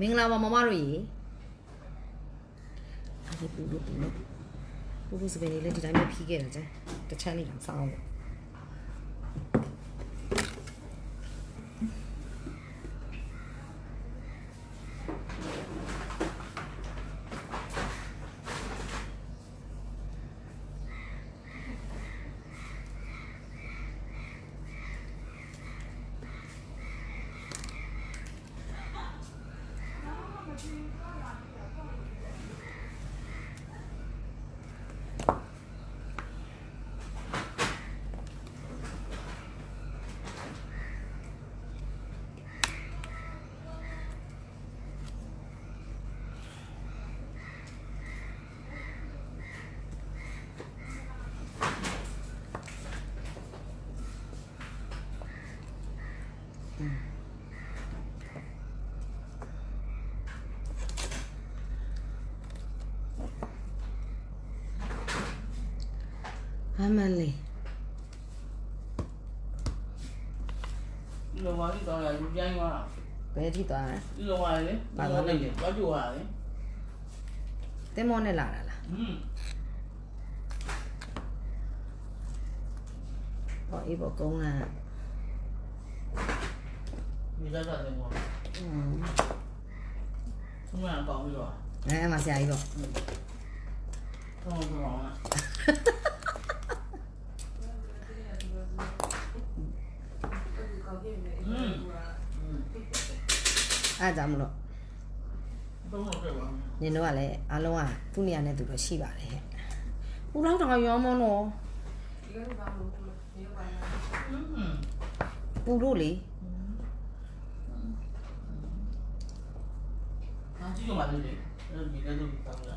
မင်္ဂလာပါမမတို့ရေအဲ့ဒီပူလို့ပူလို့ပူပူစပယ်လေးလည်းဒီတိုင်းပဲဖြီးခဲ့တာကျန်တချမ်းလေးတောင်စောင်းလို့အမလေးဒီလိုပါ လိတော့ရလူပြိုင်းသွားဘယ်ထိသွားလဲဒီလိုပါလေဘာလို့လဲဘာကြိုရလဲတင်းမောနဲ့လာတာလားဟွန်းဟောအေးပေါ့ကုန်းကဒီလက်စားတယ်ပေါ့อืมသူမှကောင်းပြီးတော့အဲမှာဆရာကြီးပေါ့တော့တော့အောင်ဟွန်း အားကြောင့်မလို့တော့တော့ပါနင်တို့ကလည်းအားလုံးကသူ့နေရာနဲ့သူတော့ရှိပါတယ်ဟဲ့ဦးလောက်တောင်ရောမလို့ဟွန်းပူလို့လေအားကြည့်ရမှာလေဒီလည်းတော့တောင်းရ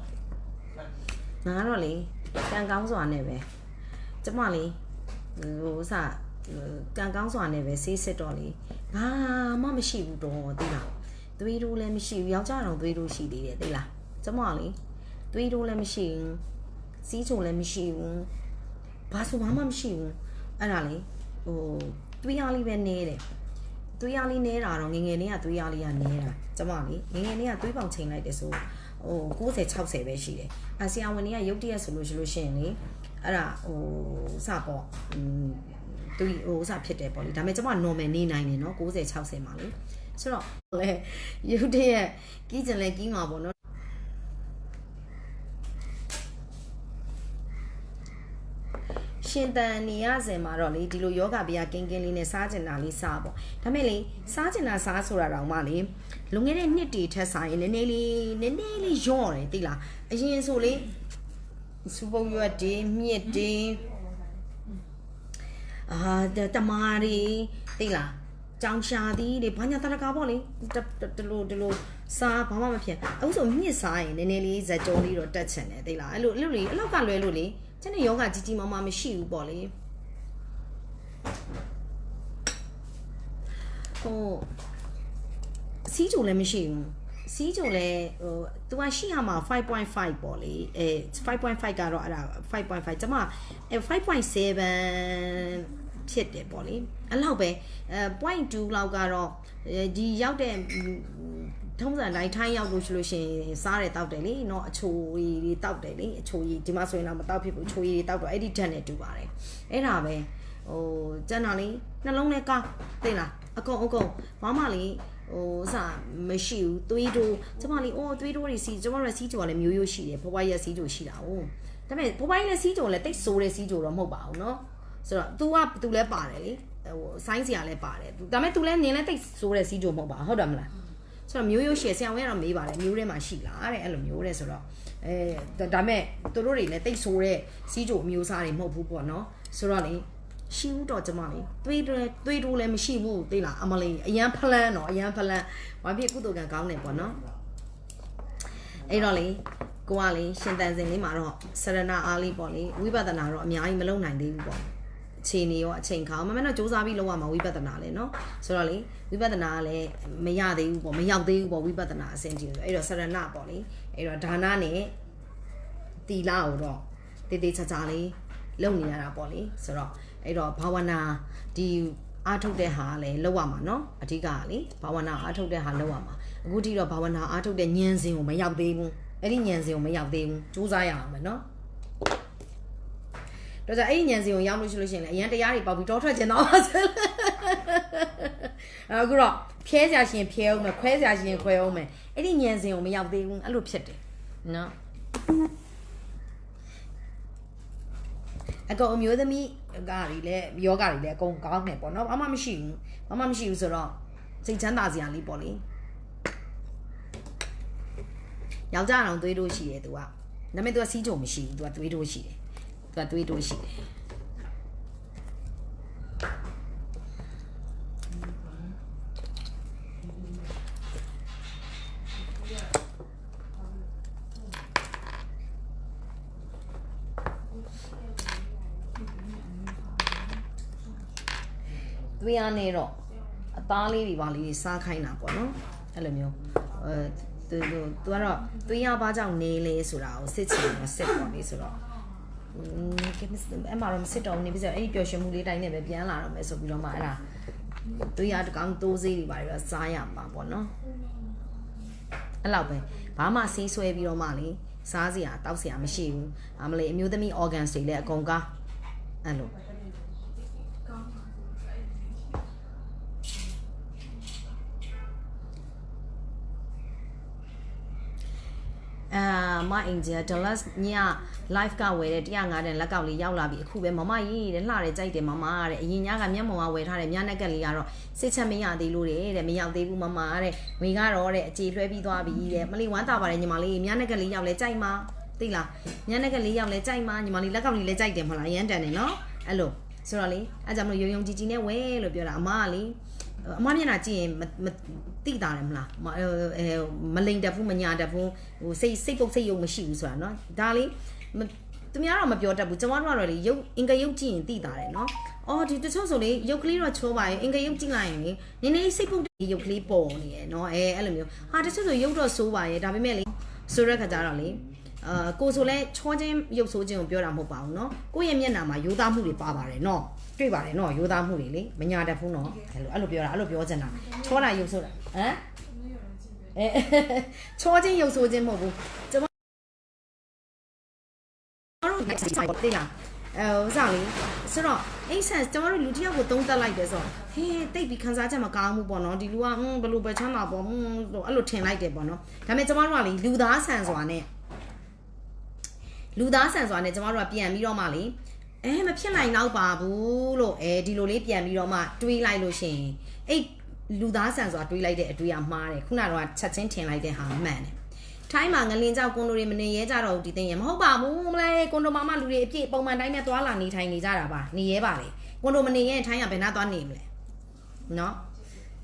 ငါကတော့လေကံကောင်းစွာနဲ့ပဲကျမလေဟိုဥစားကံကောင်းစွာနဲ့ပဲဆေးစစ်တော့လေဘာမှမရှိဘူးတော့သိလား သွေးတိုးလည်းမရှိဘူးယောက်ျားတော်သွေးတိုးရှိသေးတယ်သိလားကျမလေသွေးတိုးလည်းမရှိဘူးစီးချုံလည်းမရှိဘူးဘာဆိုမှမရှိဘူးအဲ့ဒါလေဟိုသွေးအားလေးပဲနေတယ်သွေးအားလေးနေတာတော့ငယ်ငယ်လေးကသွေးအားလေးကနေတာကျမလေငယ်ငယ်လေးကသွေးပေါင်ချိန်လိုက်တယ်ဆိုဟို90 60ပဲရှိတယ်အဆီယဝန်တွေကရုတ်တရက်ဆိုလို့ရှိလို့ရှိရင်လေအဲ့ဒါဟိုစပေါ့อืมသူဟိုစဖြစ်တယ်ပေါ့လေဒါပေမဲ့ကျမ normal နေနိုင်တယ်နော်90 60မှာလေ ဆိုတော့လေရုတ်တရက်ကြီးကျင်လဲကြီးမှာပေါ့နော်ရှင်တန်နေရစင်မှာတော့လေဒီလိုယောဂဗျာကင်းကင်းလေးနဲ့စားကျင်တာလေးစားပေါ့ဒါမဲ့လေစားကျင်တာစားဆိုတာတောင်မှလေလွန်ခဲ့တဲ့နှစ်တီထက်စားရင်နည်းနည်းလေးနည်းနည်းလေးညော့တယ်သိလားအရင်ဆိုလေစူပုံရွက်တွေမြစ်တွေအာတမားတွေသိလား ကြောင်ရှာသည်တွေဘာညာတရကာပေါ့လေတလူတလူစားဘာမှမဖြစ်အခုဆိုမြစ်စားရင်နည်းနည်းလေးဇက်ကြောလေးတော့တက်ချင်တယ်သိလားအဲ့လိုအဲ့လိုလေအဲ့လောက်ကလွဲလို့လေကျန်တဲ့ယောဂကြီးကြီးမားမားမရှိဘူးပေါ့လေဟိုစီးကြိုလည်းမရှိဘူးစီးကြိုလည်းဟို तू ကရှိရမှာ5.5ပေါ့လေအဲ5.5ကတော့အဲ့ဒါ5.5ကျွန်မအဲ5.7 ဖြစ်တယ်ပေါ့လေအဲ့လောက်ပဲအဲ0.2လောက်ကတော့ဒီရောက်တဲ့ထုံးစံတိုင်းထိုင်းရောက်လို့ရှိလို့ရှင်စားတယ်တောက်တယ်လေเนาะအချိုရည်တွေတောက်တယ်လေအချိုရည်ဒီမှာဆိုရင်တော့မတောက်ဖြစ်ဘူးအချိုရည်တွေတောက်တော့အဲ့ဒီဓာတ်နဲ့တူပါတယ်အဲ့ဒါပဲဟိုကျန်တာလေနှလုံးနဲ့ကောင်းသိလားအကုန်အကုန်ဘာမှလေဟိုစာမရှိဘူးသွေးတိုးကျမလေးအော်သွေးတိုးတွေစီကျမတို့စီးကြော်လည်းမျိုးရိုးရှိတယ်ဘဘရဲ့စီးကြော်ရှိတာ哦ဒါပေမဲ့ဘဘရဲ့လည်းစီးကြော်လည်းတိတ်ဆိုးတဲ့စီးကြော်တော့မဟုတ်ပါဘူးเนาะ ဆိုတော့ तू က तू လည်းပါတယ်လေဟိုဆိုင်းစရာလည်းပါတယ် तू ဒါပေမဲ့ तू လည်းနင်းလည်းတိတ်ဆိုးတဲ့စီးကြိုမဟုတ်ပါဟုတ်တယ်မလားဆိုတော့မျိုးရိုးရှယ်ဆရာဝန်ကတော့မေးပါတယ်မျိုးထဲမှာရှိလားတဲ့အဲ့လိုမျိုးတဲ့ဆိုတော့အဲဒါမဲ့သူတို့တွေလည်းတိတ်ဆိုးတဲ့စီးကြိုအမျိုးအစားတွေမဟုတ်ဘူးပေါ့နော်ဆိုတော့လေရှိဘူးတော့ကျမလေသွေးတွေသွေးတိုးလည်းမရှိဘူးသိလားအမလေးအရန်ဖလန်းတော့အရန်ဖလန်းဘာဖြစ်ကုသိုလ်ကံကောင်းနေပေါ့နော်အဲ့တော့လေကိုကလေရှင်တန်စင်လေးမှာတော့ဆရဏအားလေးပေါ့လေဝိပဿနာတော့အများကြီးမလုပ်နိုင်သေးဘူးပေါ့ အခြေအနေရောအချိန်ခါမမနဲ့စူးစမ်းပြီးလုပ်ရမှာဝိပဿနာလေနော်ဆိုတော့လေဝိပဿနာကလည်းမရသေးဘူးပေါ့မရောက်သေးဘူးပေါ့ဝိပဿနာအဆင့်ကြီးဆိုအဲ့တော့စရဏပေါ့လေအဲ့တော့ဒါနနဲ့တီလာကိုတော့တေးသေးချာချာလေးလုပ်နေရတာပေါ့လေဆိုတော့အဲ့တော့ဘာဝနာဒီအားထုတ်တဲ့ဟာကလည်းလောက်ရမှာเนาะအဓိကကလေဘာဝနာအားထုတ်တဲ့ဟာလောက်ရမှာ အခုထိတော့ဘာဝနာအားထုတ်တဲ့ဉာဏ်စဉ်ကိုမရောက်သေးဘူးအဲ့ဒီဉာဏ်စဉ်ကိုမရောက်သေးဘူးစူးစမ်းရအောင်မယ်နော် တော့ကြအဲ့ဒီဉာဏ်စဉ်ကိုရောက်လို့ရှိလို့ရှိရင်လည်းအရင်တရားတွေပေါက်ပြီးတောထွက်ကျင်တော့ပါဆိုအခုတော့ဖြဲကြရှင်ဖြဲအောင်မယ်ခွဲကြရှင်ခွဲအောင်မယ်အဲ့ဒီဉာဏ်စဉ်ကိုမရောက်သေးဘူးအဲ့လိုဖြစ်တယ်နော်အကောင်အမျိုးသမီးကတွေလည်းယောဂတွေလည်းအကုန်ကောင်းတယ်ပေါ့နော်ဘာမှမရှိဘူးဘာမှမရှိဘူးဆိုတော့စိတ်ချမ်းသာစရာလေးပေါ့လေယောက်ျားတော်သွေးတို့ရှိတယ်သူကဒါပေမဲ့သူကစီးကြုံမရှိဘူးသူကသွေးတို့ရှိတယ် သူကသွေးတို့ရှိတယ်သွေးအားနေတော့အသားလေးတွေပါလေးတွေစားခိုင်းတာပေါ့နော်အဲ့လိုမျိုးအဲသူသူသူကတော့သွေးအားဘာကြောင့်နေလဲဆိုတာကိုစစ်ချင်တော့စစ်ပေါ့လေဆိုတော့อืมကဲမစ အမတော့မစစ်တော့ဘူးနေပြီဆိုတော့အဲ့ဒီပျော်ရွှင်မှုလေးတိုင်းနဲ့ပဲပြန်လာတော့မယ်ဆိုပြီးတော့မှအဲ့ဒါသွေးအားတကောင်တိုးစေးတွေပါပြီးတော့စားရမှာပေါ့နော်အဲ့လောက်ပဲဘာမှဆေးဆွဲပြီးတော့မှလေစားစရာတောက်စရာမရှိဘူးအမလေးအမျိုးသမီး organs တွေလည်းအကုန်ကားအဲ့လို အာ မအင်ဂျယ်ဒလတ်ည live ကဝယ်တဲ့105တဲ့လက်ကောက်လေးရောက်လာပြီအခုပဲမမကြီးတဲ့လှတယ်ကြိုက်တယ်မမတဲ့အရင်ညကမျက်မှောင်ကဝယ်ထားတဲ့မျက်နှက်ကလေးကတော့စစ်ချက်မရသေးလို့တဲ့မရောက်သေးဘူးမမတဲ့ဝေကတော့တဲ့အခြေလွှဲပြီးသွားပြီတဲ့မလီဝမ်းတာပါတယ်ညီမလေးမျက်နှက်ကလေးရောက်လဲကြိုက်မှာသိလားမျက်နှက်ကလေးရောက်လဲကြိုက်မှာညီမလေးလက်ကောက်လေးလဲကြိုက်တယ်မဟုတ်လားရမ်းတန်တယ်နော်အဲ့လိုဆိုတော့လေအဲ့ကြောင့်မလို့ယုံယုံကြည်ကြည်နဲ့ဝဲလို့ပြောတာအမကလေ အမမျက်နှာကြည့်ရင်မတိတာတယ်မလားမအဲမလိန်တက်ဘူးမညာတက်ဘူးဟိုစိတ်စိတ်ပုတ်စိတ်ယုံမရှိဘူးဆိုတာနော်ဒါလေးသူများတော့မပြောတတ်ဘူးကျွန်တော်တို့ကတော့လေရုပ်အင်္ဂရုပ်ကြည့်ရင်သိတာတယ်နော်အော်ဒီတချို့ဆိုလေရုပ်ကလေးတော့ချိုးပါရဲ့အင်္ဂရုပ်ကြည့်လိုက်ရင်လေနည်းနည်းစိတ်ပုတ်တဲ့ရုပ်ကလေးပေါ်နေရယ်နော်အဲအဲ့လိုမျိုးဟာတချို့ဆိုရုပ်တော့ဆိုးပါရဲ့ဒါပေမဲ့လေဆိုရက်ခါကြတော့လေအာကိုဆိုလဲချောချင်းရုပ်ဆိုးခြင်းကိုပြောတာမဟုတ်ပါဘူးเนาะကိုယ့်ရဲ့မျက်နှာမှာရိုးသားမှုတွေပါပါတယ်เนาะ တွေ့ပါတယ်နော်ရိုးသားမှုတွေလေမညာတတ်ဘူးနော်အဲ့လိုအဲ့လိုပြောတာအဲ့လိုပြောချင်တာချောတာရုပ်ဆိုးတာဟမ်အဲချောချင်းရုပ်ဆိုးချင်းမဟုတ်ဘူးကျွန်တော်တို့ဒီဆိုင်ပေါ်တိလာအဲဥစားလေးဆိုတော့ incense ကျွန်တော်တို့လူတစ်ယောက်ကိုသုံးသက်လိုက်တယ်ဆိုတော့ဟေးတိတ်ပြီးခန်းစားချက်မကောင်းဘူးပေါ့နော်ဒီလူကဟွန်းဘယ်လိုပဲချမ်းသာပေါ့ဟွန်းအဲ့လိုထင်လိုက်တယ်ပေါ့နော်ဒါပေမဲ့ကျွန်တော်တို့ကလေလူသားဆန်စွာနဲ့လူသားဆန်စွာနဲ့ကျွန်တော်တို့ကပြန်ပြီးတော့မှလေ အဲမဖြစ်နိုင်တော့ပါဘူးလို့အဲဒီလိုလေးပြန်ပြီးတော့မှတွေးလိုက်လို့ရှိရင်အဲ့လူသားဆန်စွာတွေးလိုက်တဲ့အတွေးကမှားတယ်ခုနကတော့ချက်ချင်းထင်လိုက်တဲ့ဟာမှန်တယ်ထိုင်းမှာငလင်ကြောက်ကွန်ဒိုတွေမနေရဲကြတော့ဘူးဒီသိရင်မဟုတ်ပါဘူးမလဲကွန်ဒိုမှာမှလူတွေအပြည့်ပုံမှန်တိုင်းနဲ့သွားလာနေထိုင်နေကြတာပါနေရဲပါလေကွန်ဒိုမနေရင်ထိုင်းကဘယ်နှသွားနေမလဲနော်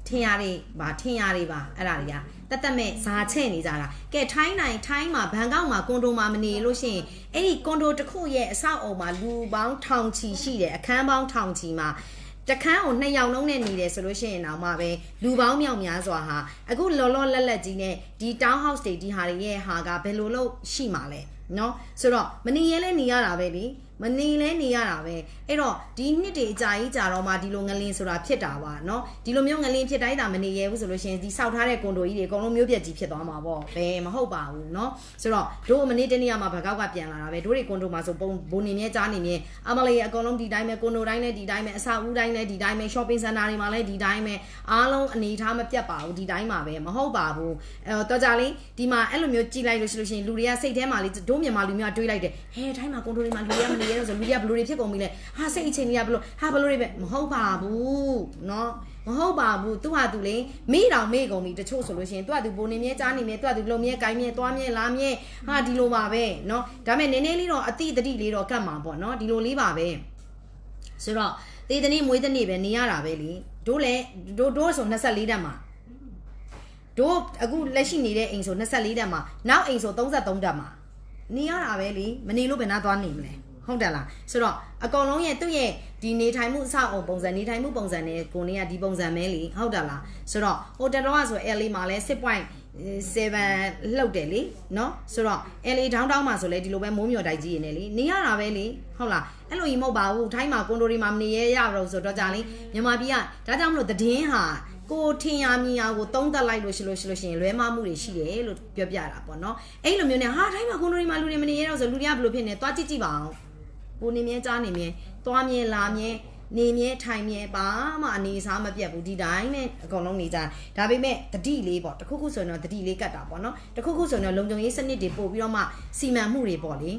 ထင်ရတွေပါထင်ရတွေပါအဲ့ဒါတွေက တက်တက်မဲ့ဇာချဲ့နေကြတာကဲထိုင်းနိုင်ထိုင်းမှာဘန်ကောက်မှာကွန်ဒိုမှာမနေလို့ရှိရင်အဲ့ဒီကွန်ဒိုတစ်ခုရဲ့အဆောက်အအုံမှာလူပေါင်းထောင်ချီရှိတယ်အခန်းပေါင်းထောင်ချီမှာတခန်းကိုနှစ်ယောက်လုံးနဲ့နေတယ်ဆိုလို့ရှိရင်တော့မှပဲလူပေါင်းမြောက်များစွာဟာအခုလောလောလက်လက်ကြီးနဲ့ဒီ town house တွေဒီဟာတွေရဲ့ဟာကဘယ်လိုလုပ်ရှိမှာလဲเนาะဆိုတော့မနေရဲလဲနေရတာပဲလी မနေလဲနေရတာပဲအဲ့တော့ဒီနှစ်တွေအကြာကြီးကြာတော့မှဒီလိုငလင်းဆိုတာဖြစ်တာပါเนาะဒီလိုမျိုးငလင်းဖြစ်တိုင်းတာမနေရဲဘူးဆိုလို့ရှိရင်ဒီစောက်ထားတဲ့ကွန်ဒိုကြီးတွေအကုန်လုံးမျိုးပြက်ကြီးဖြစ်သွားမှာပေါ့ဘယ်မဟုတ်ပါဘူးเนาะဆိုတော့တို့မနေ့တနေ့ကမှဘကောက်ကပြန်လာတာပဲတို့တွေကွန်ဒိုမှာဆိုပုံဘုံနေမြဲကြားနေမြဲအမလေးအကုန်လုံးဒီတိုင်းပဲကွန်ဒိုတိုင်းလည်းဒီတိုင်းပဲအစာဦးတိုင်းလည်းဒီတိုင်းပဲ shopping center တွေမှာလည်းဒီတိုင်းပဲအားလုံးအနေထားမပြတ်ပါဘူးဒီတိုင်းမှာပဲမဟုတ်ပါဘူးအဲတော့ကြလေးဒီမှာအဲ့လိုမျိုးကြည်လိုက်လို့ရှိလို့ရှိရင်လူတွေကစိတ်ထဲမှာလေးတို့မြန်မာလူမျိုးတွေးလိုက်တယ်ဟဲတိုင်းမှာကွန်ဒိုတွေမှာလူတွေကမနေရ တော့ဆိုလူတွေကဘလူတွေဖြစ်ကုန်ပြီလေဟာစိတ်အချိန်ကြီးကဘလို့ဟာဘလို့တွေပဲမဟုတ်ပါဘူးเนาะမဟုတ်ပါဘူးသူဟာသူလေမိတော်မိကုန်ပြီတချို့ဆိုလို့ရှိရင်သူကသူဘုံနေမြဲကြားနေမြဲသူကသူလုံမြဲကိုင်းမြဲသွားမြဲလာမြဲဟာဒီလိုပါပဲเนาะဒါပေမဲ့နည်းနည်းလေးတော့အတိတတိလေးတော့ကတ်မှာပေါ့เนาะဒီလိုလေးပါပဲဆိုတော့သေးတဲ့နေ့မွေးတဲ့နေ့ပဲနေရတာပဲလေတို့လည်းတို့တို့ဆို24တက်မှာတို့အခုလက်ရှိနေတဲ့အိမ်ဆို24တက်မှာနောက်အိမ်ဆို33တက်မှာနေရတာပဲလေမနေလို့ဘယ်နှသွားနေမလဲ ဟုတ်တယ်လားဆိုတော့အကောင်လုံးရဲ့သူ့ရဲ့ဒီနေထိုင်မှုအဆောက်အုံပုံစံနေထိုင်မှုပုံစံနဲ့ကိုနေကဒီပုံစံပဲလေဟုတ်တယ်လားဆိုတော့ဟိုတက်တော့ဆို LA မှာလဲ6.7လှုပ်တယ်လေနော်ဆိုတော့ LA downtown မှာဆိုလဲဒီလိုပဲမိုးမျော်တိုက်ကြီးရနေလေနေရတာပဲလေဟုတ်လားအဲ့လိုကြီးမဟုတ်ပါဘူးထိုင်းမှာကွန်ဒိုတွေမှာမနေရရတော့ဆိုတော့ကြာလေမြန်မာပြည်ကဒါကြောင့်မလို့သတင်းဟာကကိုထင်ရမြင်ရကိုသုံးသက်လိုက်လို့ရှိလို့ရှိလို့ရှိရင်လွဲမှားမှုတွေရှိတယ်လို့ပြောပြတာပေါ့နော်အဲ့လိုမျိုးနဲ့ဟာတိုင်းမှာကွန်ဒိုရီမှာလူတွေမနေရတော့ဆိုလူတွေကဘယ်လိုဖြစ်နေသွားကြည့်ကြည့်ပါအောင် ကိုနေမြဲကြားနေမြဲသွားမြဲလာမြဲနေမြဲထိုင်မြဲပါမှအနေစားမပြတ်ဘူးဒီတိုင်းနဲ့အကုန်လုံးနေကြဒါပေမဲ့တတိလေးပေါ့တခုခုဆိုရင်တော့တတိလေးကတ်တာပေါ့နော်တခုခုဆိုရင်တော့လုံခြုံရေးစနစ်တွေပို့ပြီးတော့မှစီမံမှုတွေပေါ့လေ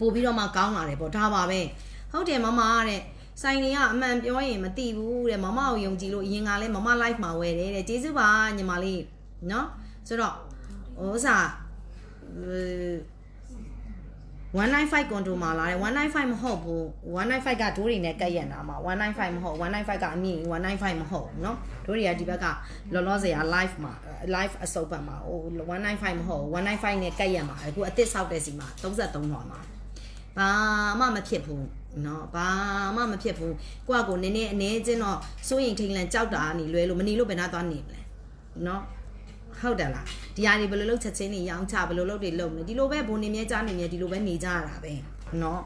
ပို့ပြီးတော့မှကောင်းလာတယ်ပေါ့ဒါပါပဲဟုတ်တယ်မမတဲ့ဆိုင်တွေကအမှန်ပြောရင်မသိဘူးတဲ့မမကိုယုံကြည်လို့အရင်ကလည်းမမ live မှာဝယ်တယ်တဲ့ကျေးဇူးပါညီမလေးနော်ဆိုတော့ဟိုဥစား 195 control မှာလာတယ်195မဟုတ်ဘူး195ကဒိုးတွေနဲ့ကတ်ရက်တာမှာ195မဟုတ်195ကအမြင့်195မဟုတ်เนาะဒိုးတွေကဒီဘက်ကလောလောဆယ်က live မှာ live အစုပ်ပတ်မှာဟို195မဟုတ်195နဲ့ကတ်ရက်မှာအခုအစ်စ်ဆောက်တဲ့စီမှာ33ထွာမှာဘာမှမဖြစ်ဘူးเนาะဘာမှမဖြစ်ဘူးကိုကကိုနည်းနည်းအနေချင်းတော့စိုးရင်ထိန်လန်ကြောက်တာနေလွဲလို့မနေလို့ဘယ်နှသွားနေမလဲเนาะ ဟုတ်တယ်လားဒီဟာတွေဘယ်လိုလုပ်ချက်ချင်းတွေရောင်းချဘယ်လိုလုပ်တွေလုပ်နေဒီလိုပဲဘုံနေမြဲကြားနေမြဲဒီလိုပဲနေကြရတာပဲเนาะ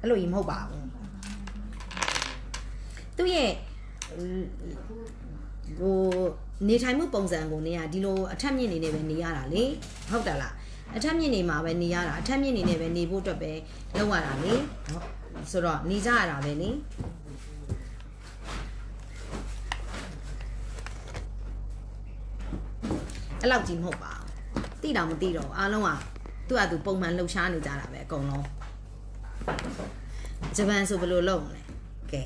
အဲ့လိုကြီးမဟုတ်ပါဘူးသူ့ရဲ့ဟိုနေထိုင်မှုပုံစံကိုနေရဒီလိုအထက်မြင့်နေနေပဲနေရတာလေဟုတ်တယ်လားအထက်မြင့်နေမှာပဲနေရတာအထက်မြင့်နေနေပဲနေဖို့အတွက်ပဲလုပ်ရတာလေဟုတ်ဆိုတော့နေကြရတာပဲလေ အဲ့လောက်ကြီးမဟုတ်ပါဘူးတိတောင်မတိတော့ဘူးအားလုံးကသူ့အတူပုံမှန်လှုပ်ရှားနေကြတာပဲအကုန်လုံးဂျပန်ဆိုဘယ်လိုလုပ်မလဲကဲ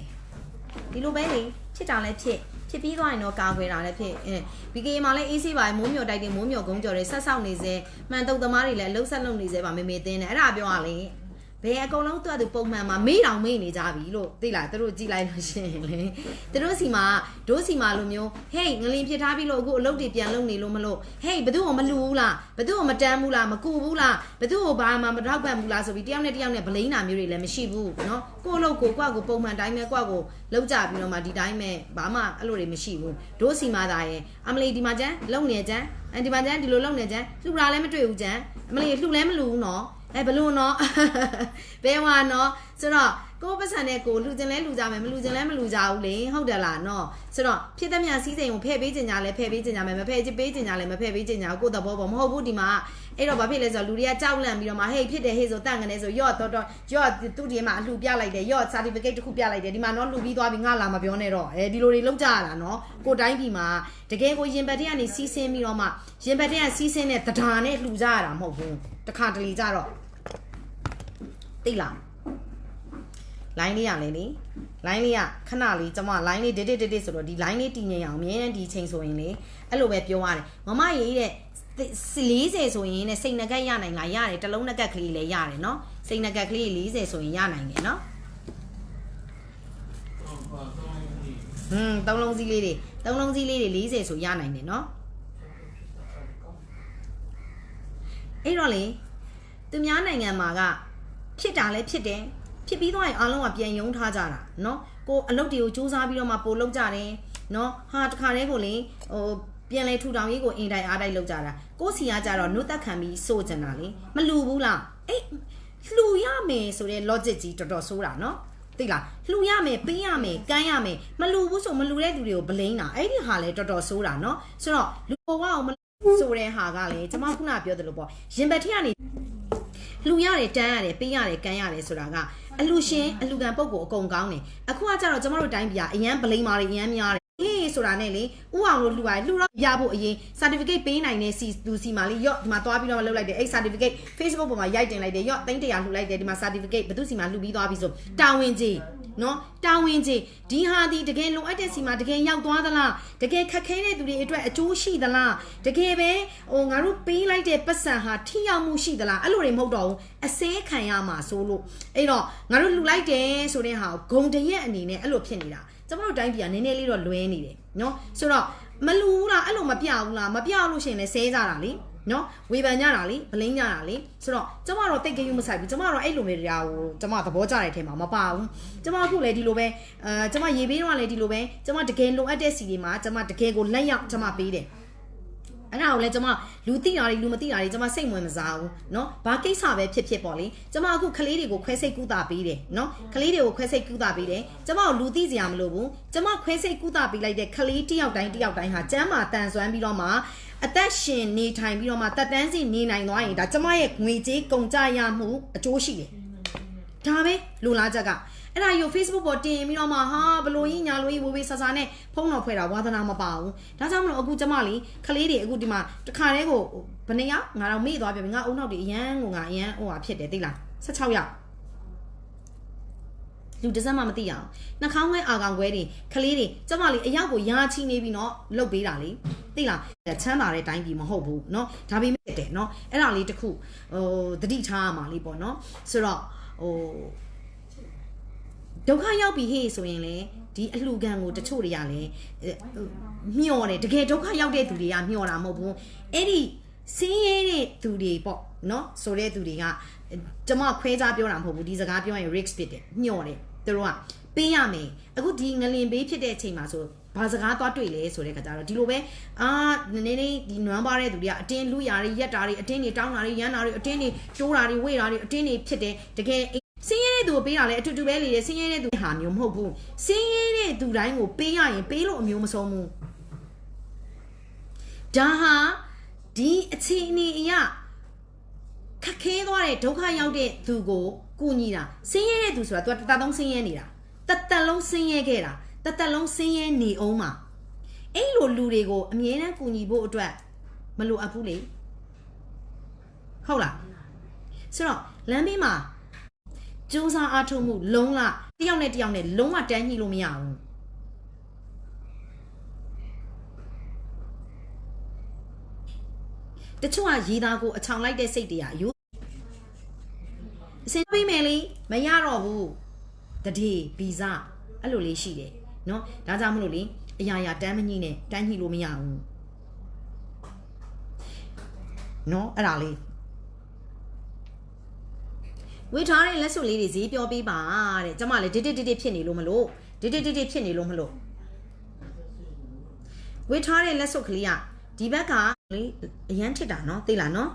ဒီလိုပဲလေဖြစ်တာလည်းဖြစ်ဖြစ်ပြီးသွားရင်တော့ကာကွယ်တာလည်းဖြစ်အဲ BK မှာလည်း AC ပါမိုးမြော်တိုက်တယ်မိုးမြော်ကုန်းကြော်တွေဆက်ဆောက်နေစေမှန်တုံသမားတွေလည်းလှုပ်ဆက်လုပ်နေစေပါမေမေတင်းတယ်အဲ့ဒါပြောရလေ ဘယ်အကုန်လုံးသူ့အတူပုံမှန်မှာမေးတောင်မေးနေကြပြီလို့သိလားသူတို့ကြည်လိုက်လို့ရှိရင်လေသူတို့စီမှာဒိုးစီမှာလိုမျိုးဟေးငလင်ဖြစ်ထားပြီလို့အခုအလုပ်တွေပြန်လုပ်နေလို့မလို့ဟေးဘသူ့ကိုမလူဘူးလားဘသူ့ကိုမတန်းဘူးလားမကူဘူးလားဘသူ့ကိုဘာမှမထောက်ပံ့ဘူးလားဆိုပြီးတယောက်နဲ့တယောက်နဲ့ဗလိန်းတာမျိုးတွေလည်းမရှိဘူးเนาะကိုယ့်အလုပ်ကိုကိုယ့်ကိုပုံမှန်တိုင်းပဲကိုယ့်ကိုလောက်ကြပြီးတော့မှဒီတိုင်းပဲဘာမှအဲ့လိုတွေမရှိဘူးဒိုးစီမှာသာရဲ့အမလီဒီမှာကျန်းလုံနေကျန်းအဲဒီမှာကျန်းဒီလိုလုံနေကျန်းလှူတာလည်းမတွေ့ဘူးကျန်းအမလီလှူလည်းမလှူဘူးနော် အဲဘလို့နော်ဘယ်ဝါနော်ဆိုတော့ကိုယ်ပတ်စံနဲ့ကိုလူကျင်လဲလူကြမယ်မလူကျင်လဲမလူကြဘူးလေဟုတ်တယ်လားနော်ဆိုတော့ဖြစ်သမျှစီးစိမ်ကိုဖဲ့ပေးကြညာလဲဖဲ့ပေးကြညာမယ်မဖဲ့ချစ်ပေးကြညာလဲမဖဲ့ပေးကြညာကိုယ့်သဘောပေါ့မဟုတ်ဘူးဒီမှာအဲ့တော့ဘာဖြစ်လဲဆိုတော့လူတွေကကြောက်လန့်ပြီးတော့မှဟေးဖြစ်တယ်ဟေးဆိုတန့်ကနေဆိုရော့တော့တော့ရော့သူ့ဒီမှာအလှပြလိုက်တယ်ရော့ certificate တစ်ခုပြလိုက်တယ်ဒီမှာနော်လှူပြီးသွားပြီးငါလာမပြောနဲ့တော့အဲဒီလိုတွေလောက်ကြရတာနော်ကိုတိုင်းပြည်မှာတကယ်ကိုရင်ဘတ်တဲ့ကနေစီးဆင်းပြီးတော့မှရင်ဘတ်တဲ့ကစီးဆင်းတဲ့တဒါနဲ့လှူကြရတာမဟုတ်ဘူးတခါတလေကြတော့ သိလားလိုင်းလေးရလေလေလိုင်းလေးကခဏလေးကျမလိုင်းလေးတစ်တစ်တစ်တစ်ဆိုတော့ဒီလိုင်းလေးတည်ငြိမ်အောင်အမြဲတမ်းဒီချိန်ဆိုရင်လေအဲ့လိုပဲပြောရတယ်မမရေးတဲ့40ဆိုရင်နဲ့စိတ်နှကက်ရနိုင်လားရတယ်တလုံးနှကက်ကလေးလည်းရတယ်နော်စိတ်နှကက်ကလေး40ဆိုရင်ရနိုင်တယ်နော်ဟွန်းသုံးလုံးစည်းလေးတွေသုံးလုံးစည်းလေးတွေ40ဆိုရနိုင်တယ်နော်အဲ့တော့လေသူများနိုင်ငံမှာက ဖြစ်တာလည်းဖြစ်တယ်ဖြစ်ပြီးသွားရင်အားလုံးကပြန်ယုံထားကြတာเนาะကိုအလုပ်တွေကိုစူးစမ်းပြီးတော့မှပို့လုပ်ကြတယ်เนาะဟာတခါတည်းကိုလေဟိုပြန်လဲထူထောင်ရေးကိုအင်တိုင်းအားတိုင်းလုပ်ကြတာကိုစီကကြတော့နှုတ်သက်ခံပြီးစိုးကျင်တာလေမလူဘူးလားအေးလှူရမယ်ဆိုတဲ့ logic ကြီးတော်တော်ဆိုးတာเนาะသိလားလှူရမယ်ပေးရမယ်ကမ်းရမယ်မလူဘူးဆိုမလူတဲ့သူတွေကိုဗလိန်းတာအဲ့ဒီဟာလေတော်တော်ဆိုးတာเนาะဆိုတော့လူဘဝကိုမဆိုတဲ့ဟာကလေကျွန်မခုနပြောသလိုပေါ့ရင်ဘတ်ထက်ကနေ လှူရတယ်တန်းရတယ်ပေးရတယ်ကမ်းရတယ်ဆိုတာကအလူရှင်အလူကန်ပုတ်ကိုအကုန်ကောင်းတယ်အခုကကြတော့ကျမတို့တိုင်းပြည်ကအရန်ဗလိန်မာတွေအရန်များတယ်ဟေးဆိုတာနဲ့လေဥအောင်လို့လှူရတယ်လှူတော့ရဖို့အရင် certificate ပေးနိုင်တဲ့စီလူစီမှာလေရော့ဒီမှာသွားပြီးတော့လှုပ်လိုက်တယ်အဲ့ certificate Facebook ပေါ်မှာရိုက်တင်လိုက်တယ်ရော့သိန်း100လှူလိုက်တယ်ဒီမှာ certificate ဘယ်သူစီမှာလှူပြီးသွားပြီဆိုတာဝန်ကြီး နော်တာဝန်ကြီးဒီဟာဒီတကယ်လိုအပ်တဲ့စီမှာတကယ်ရောက်သွားသလားတကယ်ခက်ခဲတဲ့သူတွေအတွက်အကျိုးရှိသလားတကယ်ပဲဟိုငါတို့ပေးလိုက်တဲ့ပတ်စံဟာထိရောက်မှုရှိသလားအဲ့လိုတွေမဟုတ်တော့ဘူးအစဲခံရမှာဆိုလို့အဲ့တော့ငါတို့လှူလိုက်တယ်ဆိုတဲ့ဟာကိုဂုံတရက်အနေနဲ့အဲ့လိုဖြစ်နေတာကျွန်တော်တို့တိုင်းပြည်ကနည်းနည်းလေးတော့လွဲနေတယ်နော်ဆိုတော့မလူဘူးလားအဲ့လိုမပြဘူးလားမပြလို့ရှိရင်လည်းဆဲကြတာလေ နော်ဝေဖန်ကြတာလေဗလိန်းကြတာလေဆိုတော့ကျမတော့တိတ်ကြယူမဆိုင်ဘူးကျမတော့အဲ့လိုမျိုးတရားကိုကျမသဘောကျတဲ့အထက်မှာမပါဘူးကျမအခုလည်းဒီလိုပဲအဲကျမရေပေးတော့လည်းဒီလိုပဲကျမတကယ်လိုအပ်တဲ့စီတွေမှာကျမတကယ်ကိုလက်ရောက်ကျမပေးတယ် အဲ့ဒါကိုလည်းကျွန်မလူသိတာတွေလူမသိတာတွေကျွန်မစိတ်ဝင်မစားဘူးเนาะဘာကိစ္စပဲဖြစ်ဖြစ်ပေါ့လေကျွန်မအခုကလေးတွေကိုခွဲစိတ်ကူတာပေးတယ်เนาะကလေးတွေကိုခွဲစိတ်ကူတာပေးတယ်ကျွန်မကိုလူသိစရာမလိုဘူးကျွန်မခွဲစိတ်ကူတာပေးလိုက်တဲ့ကလေးတစ်ယောက်တိုင်းတစ်ယောက်တိုင်းဟာကျမ်းမာတန်ဆွမ်းပြီးတော့မှ အသက်ရှင်နေထိုင်ပြီးတော့မှတက်တန်းစီနေနိုင်သွားရင်ဒါကျွန်မရဲ့ငွေကြေးကုန်ကြရမှုအကျိုးရှိတယ်ဒါပဲလူလားချက်ကအဲ့ဒါယူ Facebook ပေါ်တင်ပြီးတော့မှဟာဘလို့ကြီးညာလို့ကြီးဝေးဝေးဆဆာနဲ့ဖုန်းတော်ဖွဲ့တာဝါသနာမပါဘူးဒါကြောင့်မလို့အခုကျမလေးကလေးတွေအခုဒီမှာတခါတည်းကိုဘယ်နှစ်ယောက်ငါတော့မေ့သွားပြီငါအုံနောက်တွေအရန်ကိုငါအရန်ဟိုဟာဖြစ်တယ်သိလား16ယောက်လူတစ်စက်မှမသိအောင်နှာခေါင်းခွဲအာကောင်ခွဲတွေကလေးတွေကျမလေးအရောက်ကိုရာချီနေပြီးတော့လုတ်ပေးတာလေ သိလားချမ်းသာတဲ့အတိုင်းပြည်မဟုတ်ဘူးเนาะဒါပေမဲ့တဲ့เนาะအဲ့ဒါလေးတစ်ခုဟိုတတိထားရမှာလေးပေါ့เนาะဆိုတော့ဟိုဒုက္ခရောက်ပြီဟေ့ဆိုရင်လေဒီအလှခံကိုတချို့တွေကလည်းမျောတယ်တကယ်ဒုက္ခရောက်တဲ့သူတွေကမျောတာမဟုတ်ဘူးအဲ့ဒီစင်းရဲတဲ့သူတွေပေါ့နော်ဆိုတဲ့သူတွေကကျမခွဲခြားပြောတာမဟုတ်ဘူးဒီစကားပြောရင် risk ဖြစ်တယ်မျောတယ်သူတို့ကပေးရမယ်အခုဒီငလင်ပေးဖြစ်တဲ့အချိန်မှာဆို ဘာစကားသွားတွေ့လဲဆိုတဲ့ခါကျတော့ဒီလိုပဲအာနည်းနည်းလေးဒီနွမ်းပါတဲ့သူတွေကအတင်းလူရတွေရက်တာတွေအတင်းတွေတောင်းတာတွေရမ်းတာတွေအတင်းတွေတိုးတာတွေဝေ့တာတွေအတင်းတွေဖြစ်တယ်တကယ်စင်းရဲတဲ့သူကိုပေးတာလည်းအတူတူပဲလေစင်းရဲတဲ့သူဟာမျိုးမဟုတ်ဘူးစင်းရဲတဲ့သူတိုင်းကိုပေးရရင်ပေးလို့အမျိုးမဆုံးဘူးဒါဟာဒီအခြေအနေအရခက်ခဲသွားတဲ့ဒုက္ခရောက်တဲ့သူကိုကူညီတာဆင်းရဲတဲ့သူဆိုတာ तू တတသုံးဆင်းရဲနေတာတသက်လုံးဆင်းရဲခဲ့တာ တသက်လုံးဆင်းရဲနေအောင်မှာအဲ့လိုလူတွေကိုအမြဲတမ်းကူညီဖို့အတွက်မလိုအပ်ဘူးလေဟုတ်လားဆိုတော့လမ်းဘေးမှာစူးစမ်းအားထုတ်မှုလုံးလတယောက်နဲ့တယောက်နဲ့လုံးဝတန်းညှိလို့မရဘူးတချို့ကရေသားကိုအချောင်လိုက်တဲ့စိတ်တွေကအယူအစင်ပေးမယ်လေမရတော့ဘူးတတိဗီဇအဲ့လိုလေးရှိတယ် နော်ဒါကြောင့်မလို့လေအရာရာတမ်းမညိနဲ့တမ်းညိလို့မရဘူးနော်အဲ့ဒါလေးဝေထားတဲ့လက်စွပ်လေးတွေဈေးပြောပေးပါတဲ့ကျမလည်းတစ်တစ်တစ်တစ်ဖြစ်နေလို့မလို့တစ်တစ်တစ်တစ်ဖြစ်နေလို့မလို့ဝေထားတဲ့လက်စွပ်ကလေးကဒီဘက်ကလေအရန်ထစ်တာနော်သိလားနော်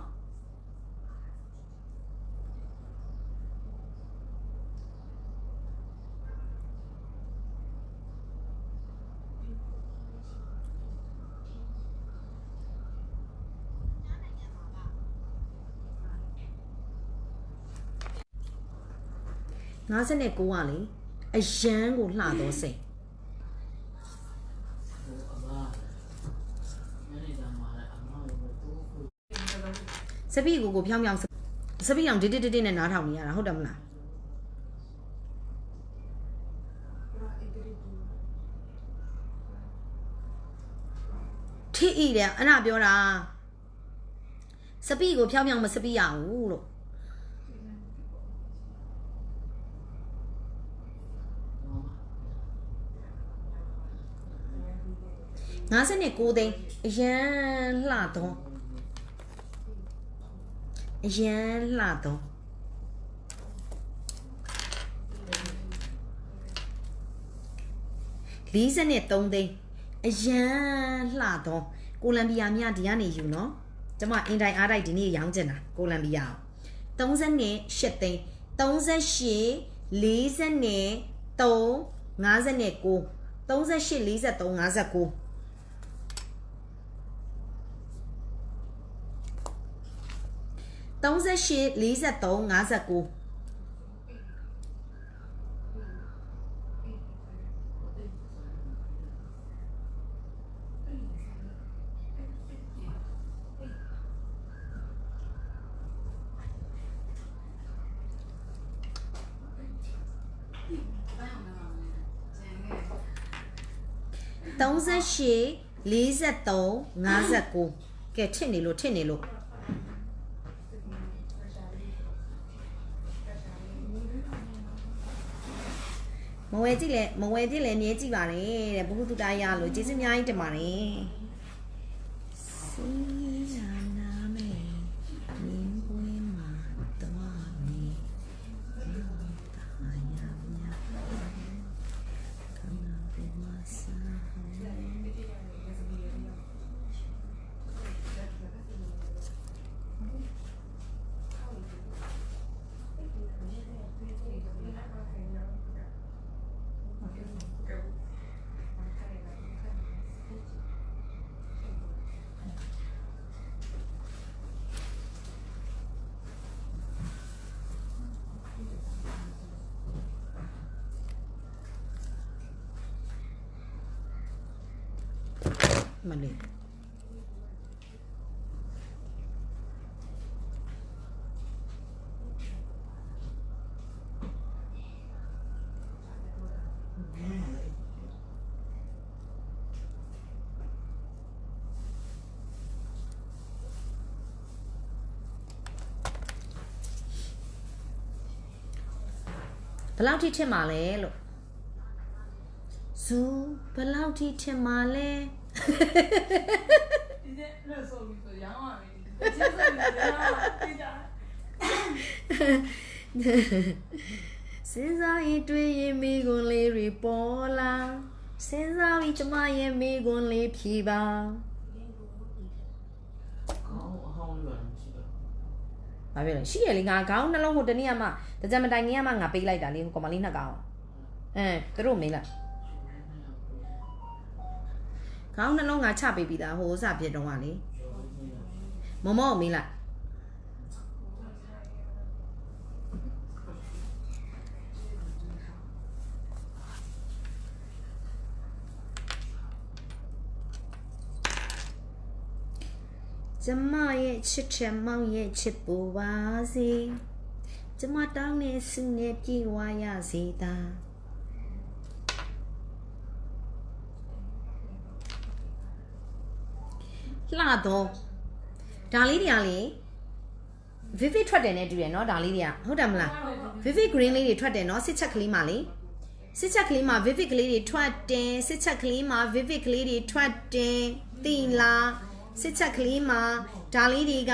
59ကလေအရန်ကိုလှတော့စိတ်အမညနေကမှလည်းအမကိုတိုးဖို့စပိကိုကိုဖြောင်းဖြောင်းစပိအောင်ဒစ်ဒစ်ဒစ်ဒစ်နဲ့နားထောင်နေရတာဟုတ်တယ်မလားထိဤတယ်အဲ့ဒါပြောတာစပိကိုဖြောင်းဖြောင်းမစပိရဘူးလို့ 59သိန်းအရန်လှတော့အရန်လှတော့53သိန်းအရန်လှတော့ကိုလံဘီယာမြဒီကနေယူနော်ကျမအင်တိုင်အားတိုက်ဒီနေ့ရောင်းချင်တာကိုလံဘီယာ38သိန်း38 40 3 59 38 43 59 38 43 5938 43 59ကဲထစ်နေလို့ထစ်နေလို့ မဝဲကြည့်လဲမဝဲကြည့်လဲမြဲကြည့်ပါလေတဲ့ဘုဟုတုတရလို့ကျေးဇူးအများကြီးတင်ပါတယ်စီယာနာမေမြင်းပွေးမှာတော့မီတာယာမြာကနာဘမဆာ မလေးဘယ်လောက်ထိထင်မှာလဲလို့ဇူဘယ်လောက်ထိထင်မှာလဲ ဒီတဲ့လက်ဆိုပြီးဆိုရောင်းရမယ်ဒီချက်စက်နေတယ်ပြကြစဉ်းစားရင်တွေ့ရင်မိကွန်လေးတွေပေါ်လာစဉ်းစားပြီးကျမရဲ့မိကွန်လေးဖြေပါကောင်းအဟောင်းလေးပါမရှိတော့။ဘာပြောလဲရှိရလေငါခေါင်းနှလုံးဟိုတနေ့ကမှတကြံမတိုင်ခင်ကမှငါပေးလိုက်တာလေဟိုကောင်မလေးနှစ်ကောင်။အဲသူတို့မေးလိုက် ခေါင်းနှလုံးငါချပေးပြီးသားဟိုဥစားပြတော့ကလေမမောကိုမေးလိုက်ကျမရဲ့ချစ်ချင်မောင်ရဲ့ချစ်ပူပါစေကျမတောင်းနေစုနေပြေဝါရစေတာ လှတော့ဒါလေးတွေကလေ vivid ထွက်တယ်နဲ့တူတယ်เนาะဒါလေးတွေကဟုတ်တယ်မလား vivid green လေးတွေထွက်တယ်เนาะစစ်ချက်ကလေးမှာလေစစ်ချက်ကလေးမှာ vivid ကလေးတွေထွက်တယ်စစ်ချက်ကလေးမှာ vivid ကလေးတွေထွက်တယ်သိလားစစ်ချက်ကလေးမှာဒါလေးတွေက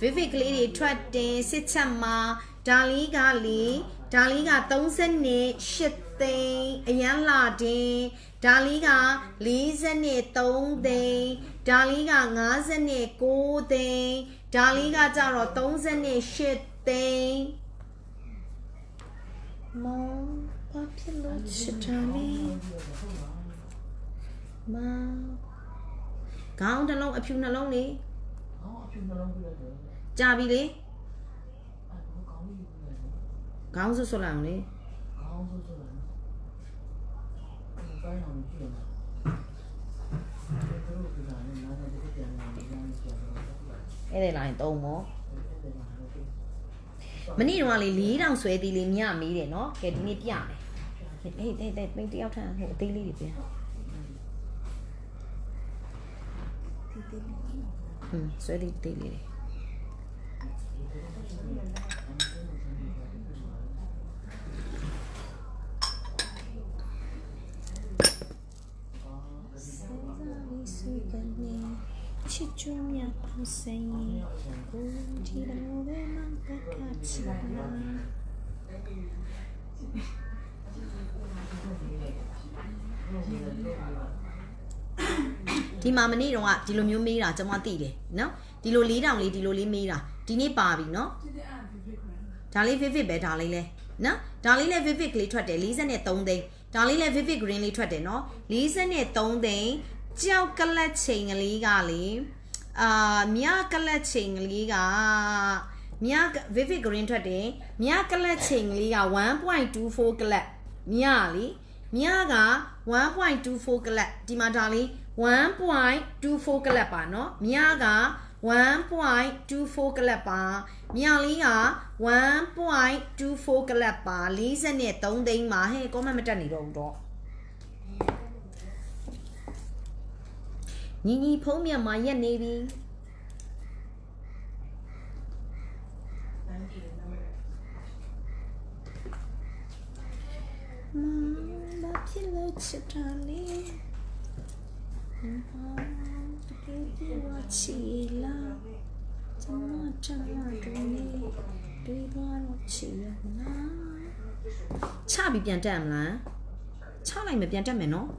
vivid ကလေးတွေထွက်တယ်စစ်ချက်မှာဒါလေးကလေဒါလေးက38သိန်းအရန်လာတယ်ဒါလေးက43သိန်း ဒါလေးက59သိန်းဒါလေးကကြတော့38သိန်းမောင်ဘာဖြစ်လို့ချစ်တာလဲမောင်ခေါင်းတစ်လုံးအဖြူနှလုံးလေဟောအဖြူနှလုံးပြလိုက်တယ်ကြာပြီလေအဲကောင်းကြီးပြလိုက်တယ်ခေါင်းဆွဆွလိုက်အောင်လေကောင်းဆိုဆိုတယ်ဒီပိုင်းအောင်ကြည့်ရမယ်ဒီလိုပြတာနဲ့နားနဲ့ဒီပြန်လာနေတယ်ပြန်လာတယ် အဲ့ဒါလိုက်သုံးမောမနေ့တော့လေ4000ဆွဲသေးလေးမြမေးတယ်နော်ကဲဒီနေ့ပြမယ်ဟေးဟေးဟေးဟေးတယောက်ထဟိုအသေးလေးတွေပြန်ဟွန်းဆွဲလေးသေးလေးတွေ ချစ်ချုံမြအောင်ဆိုင်ကိုဒီလိုပဲမှန်တကချစ်လာဒီမှာမနေ့တော့ကဒီလိုမျိုးမေးတာကျွန်မသိတယ်နော်ဒီလို၄တောင်လေးဒီလိုလေးမေးတာဒီနေ့ပါပြီနော်ဒါလေး vivid ပဲဒါလေးလဲနော်ဒါလေးလဲ vivid ကလေးထွက်တယ်43သိန်းဒါလေးလဲ vivid green လေးထွက်တယ်နော်43သိန်း ကြောက်ကလတ်ချိန်ကလေးကလေအာမြကလတ်ချိန်ကလေးကမြ vivid green ထွက်တယ်မြကလတ်ချိန်ကလေးက1.24ကလတ်မြလေမြက1.24ကလတ်ဒီမှာဒါလေး1.24ကလတ်ပါเนาะမြက1.24ကလပ်ပါမြောင်လေးက1.24ကလပ်ပါ43သိန်းပါဟဲ့ကောမန့်မတက်နေတော့ဘူးတော့ ညီညီဖုံးမြတ်မှာရက်နေပြီမမဘာဖြစ်လို့ချစ်တာလဲ Baby, what she love? ကျမချမ်းသာတယ်လေတွေ့သွားလို့ချီရနာချပြီးပြန်တက်မလားချလိုက်မပြန်တက်မယ်နော်